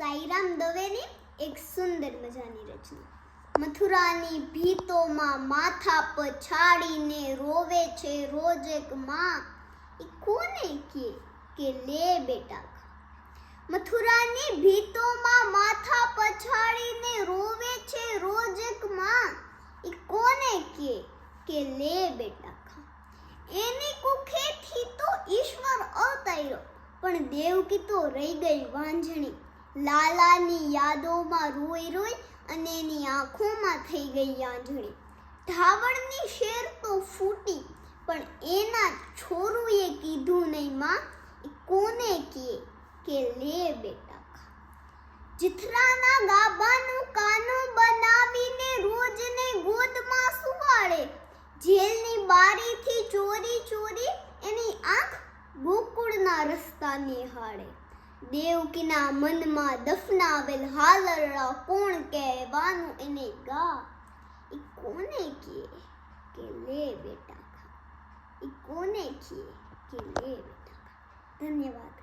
સાઈરામ દવેની એક સુંદર મજાની રચના. મથુરાની ભીતોમાં માથા પછાડીને રોવે છે રોજ એક માં. એ કોને કે? કે લે બેટા મથુરાની ભીતોમાં માથા પછાડીને રોવે છે રોજ એક માં. એ કોને કે? કે લે બેટા એની કુખેથી તો ઈશ્વર અવતાર્યો, પણ દેવકી તો રહી ગઈ વાંઝણી લાલાની યાદોમાં રોઈ રોઈ અને એની આંખોમાં થઈ ગઈ આંજણી ધાવણની શેર તો ફૂટી, પણ એના છોરુએ કીધું નહીં, માં કોને કે કે લે બેટા જીથરાના ગાભાનું કાનું બનાવીને રોજને ગોદમાં સુવાડે. જેલની બારીથી ચોરી ચોરી એની આંખ ગોકુળના રસ્તા નિહાળે. દેવકીના મનમાં દફનાવેલ હાલરડા કોણ કહેવાનું એને ગા? એ કોને કે કે લે બેટા ખા? એ કોને કહે કે લે બેટા ધન્યવાદ.